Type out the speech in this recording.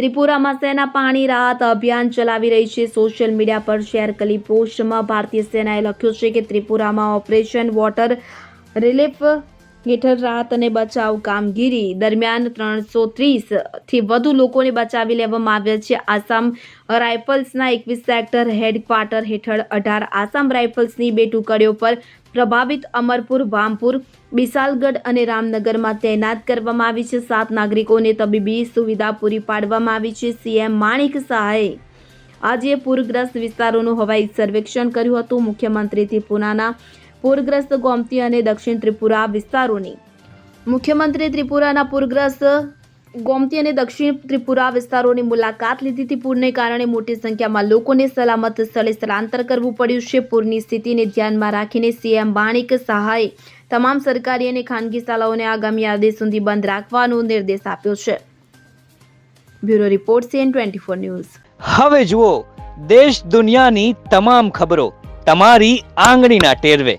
ત્રિપુરામાં સેના પાણી રાહત અભિયાન ચલાવી રહી છે. સોશિયલ મીડિયા પર શેર કરેલી પોસ્ટમાં ભારતીય સેનાએ લખ્યું છે કે ત્રિપુરામાં ઓપરેશન વોટર રિલીફ હેઠળ રાહત અને બચાવ કામગીરી દરમિયાન ત્રણસો ત્રીસથી વધુ લોકોને બચાવી લેવામાં આવ્યા છે. આસામ રાઇફલ્સના એકવીસ સેક્ટર હેડક્વાર્ટર હેઠળ અઢાર આસામ રાઇફલ્સની બે ટુકડીઓ પર પ્રભાવિત અમરપુર વામપુર બિસાલગઢ અને રામનગરમાં તૈનાત કરવામાં આવી છે. સાત નાગરિકોને તબીબી સુવિધા પૂરી પાડવામાં આવી છે. સીએમ માણિક સહાયે આજે પૂરગ્રસ્ત વિસ્તારોનું હવાઈ સર્વેક્ષણ કર્યું હતું. મુખ્યમંત્રીથી પુનાના પૂરગ્રસ્ત ગોમતી અને દક્ષિણ ત્રિપુરા વિસ્તારોની. મુખ્યમંત્રી ત્રિપુરાના પૂરગ્રસ્ત ગોમતી અને દક્ષિણ ત્રિપુરા વિસ્તારોની મુલાકાત લીધી હતી. પૂરને કારણે મોટી સંખ્યામાં લોકોને સલામત સ્થળે સ્થળાંતર કરવું પડ્યું છે. પૂરની સ્થિતિને ધ્યાનમાં રાખીને સીએમ બાણિક સહાયે તમામ સરકારી અને ખાનગી શાળાઓને આગામી આદેશ સુધી બંધ રાખવાનો નિર્દેશ આપ્યો છે. Bureau report CN twenty four news. હવે જુઓ, દેશ દુનિયાની તમામ ખબરો તમારી આંગળીના ટેરવે.